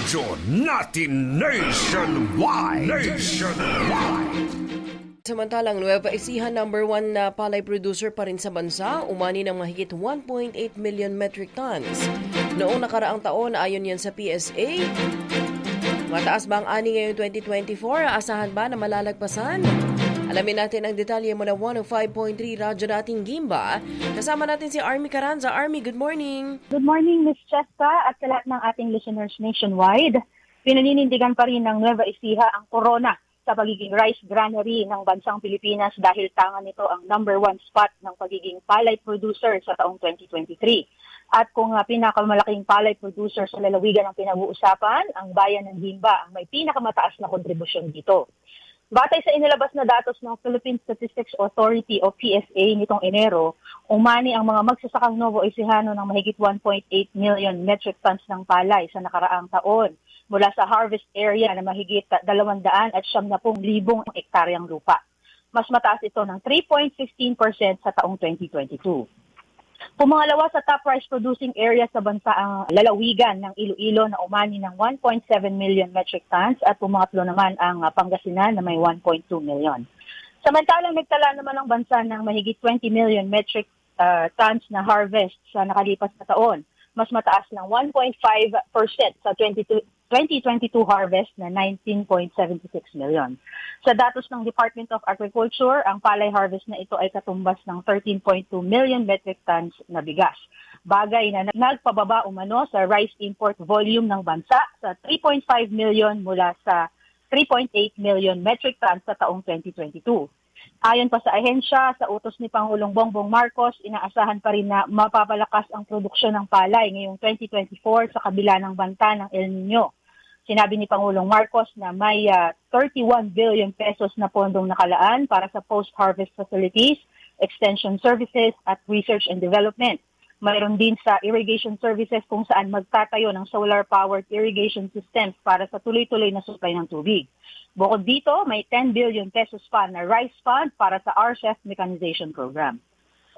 Radyo natin nationwide. Nationwide. Samantalang Nueva Ecija number one na palay producer pa rin sa bansa, umani ng mahigit 1.8 million metric tons. Noong nakaraang taon, ayon yan sa PSA, mataas ba ang ani ngayong 2024? Asahan ba na malalagpasan? Alamin natin ang detalye mula 105.3 Radyo Dating Gimba. Kasama natin si Army Caranza. Army, good morning! Good morning, Ms. Cheska at sa lahat ng ating listeners nationwide. Pinaninindigan pa rin ng Nueva Ecija ang corona sa pagiging rice granary ng bansang Pilipinas dahil tanga nito ang number one spot ng pagiging palay producer sa taong 2023. At kung uh, pinakamalaking palay producer sa lalawigan ang pinag-uusapan, ang bayan ng Himba ang may pinakamataas na kontribusyon dito. Batay sa inilabas na datos ng Philippine Statistics Authority o PSA nitong Enero, umani ang mga magsasakang Novo Ecijano ng mahigit 1.8 million metric tons ng palay sa nakaraang taon mula sa harvest area na mahigit 200 at 70,000 ektaryang lupa. Mas mataas ito ng 3.15% sa taong 2022. Pumangalawa sa top rice producing area sa bansa ang lalawigan ng Iloilo na umani ng 1.7 million metric tons at pumangatlo naman ang Pangasinan na may 1.2 million. Samantalang nagtala naman ang bansa ng mahigit 20 million metric ah, tons na harvest sa nakalipas na taon. Mas mataas ng 1.5% sa 22 2022 harvest na 19.76 million. Sa datos ng Department of Agriculture, ang palay harvest na ito ay katumbas ng 13.2 million metric tons na bigas. Bagay na nagpababa umano sa rice import volume ng bansa sa 3.5 million mula sa 3.8 million metric tons sa taong 2022. Ayon pa sa ahensya, sa utos ni Pangulong Bongbong Marcos, inaasahan pa rin na mapapalakas ang produksyon ng palay ngayong 2024 sa kabila ng banta ng El Nino. Sinabi ni Pangulong Marcos na may ah, 31 billion pesos na pondong nakalaan para sa post-harvest facilities, extension services at research and development. Mayroon din sa irrigation services kung saan magtatayo ng solar-powered irrigation systems para sa tuloy-tuloy na supply ng tubig. Bukod dito, may 10 billion pesos pa na rice fund para sa RCEF mechanization program.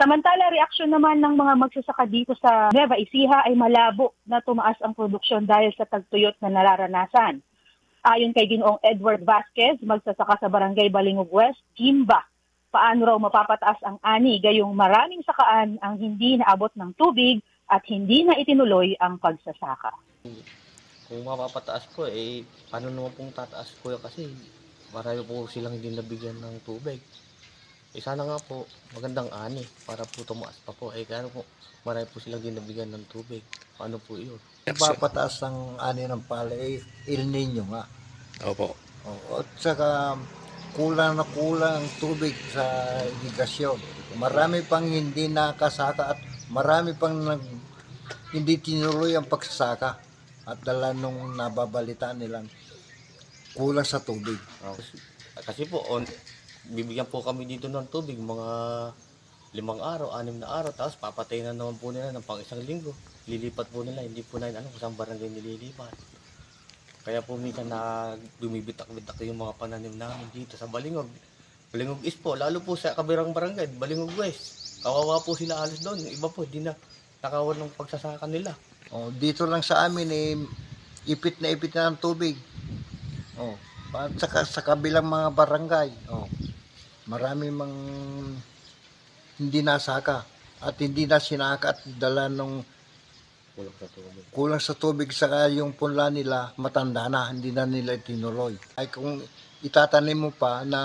Samantala, reaksyon naman ng mga magsasaka dito sa Nueva Ecija ay malabo na tumaas ang produksyon dahil sa tagtuyot na nararanasan. Ayon kay Ginoong Edward Vasquez, magsasaka sa Barangay Balingog West, Gimba, paano raw mapapataas ang ani gayong maraming sakaan ang hindi naabot ng tubig at hindi na itinuloy ang pagsasaka. Kung mapapataas po, eh, paano naman pong tataas kuya kasi marami po silang hindi nabigyan ng tubig. Eh, sana nga po, magandang ani para po tumaas pa po. Eh, kaya po, marami po silang hindi nabigyan ng tubig. Paano po yun? Papataas ang ani ng palay, El Nino nga. Opo. Oo, at saka kulang na kulang ang tubig sa irigasyon. Marami pang hindi nakasaka at marami pang nag, hindi tinuloy ang pagsasaka. At dala nung nababalitaan nilang kulang sa tubig. Kasi, kasi po, on, bibigyan po kami dito ng tubig, mga limang araw, anim na araw, tapos papatayin na naman po nila ng pang isang linggo. Lilipat po nila, hindi po namin alam kung saan barangay nililipat. Kaya po minsan na bumibitak-bitak yung mga pananim namin dito sa Balingog. Balingog East po, lalo po sa kabirang barangay, Balingog West. Kawawa po sila alis doon. Yung iba po, hindi na nakawan ng pagsasaka nila. Oh, dito lang sa amin eh, ipit na ipit na ng tubig. Oh, saka sa kabilang mga barangay. Oh, marami mang hindi nasaka at hindi na sinaka at dala nung Kulang sa tubig. kulang sa tubig saka yung punla nila matanda na hindi na nila tinuloy ay kung itatanim mo pa na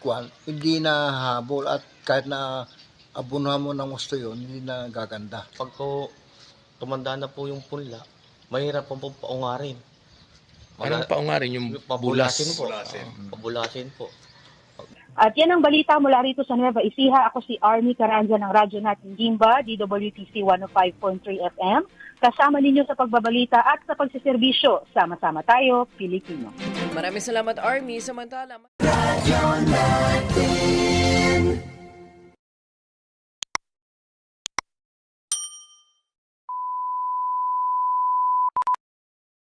kuan hindi na habol at kahit na abunuhan mo ng gusto yun hindi na gaganda Pag ko tumanda na po yung punla, mahirap po po paungarin. Anong paungarin yung Pabulasin bulas? po. Ah, Pabulasin po. At yan ang balita mula rito sa Nueva Ecija. Ako si Army Caranja ng Radyo natin Gimba, DWTC 105.3 FM. Kasama ninyo sa pagbabalita at sa pagsiservisyo. Sama-sama tayo, Pilipino. Maraming salamat, Army. Samantala... Radyo natin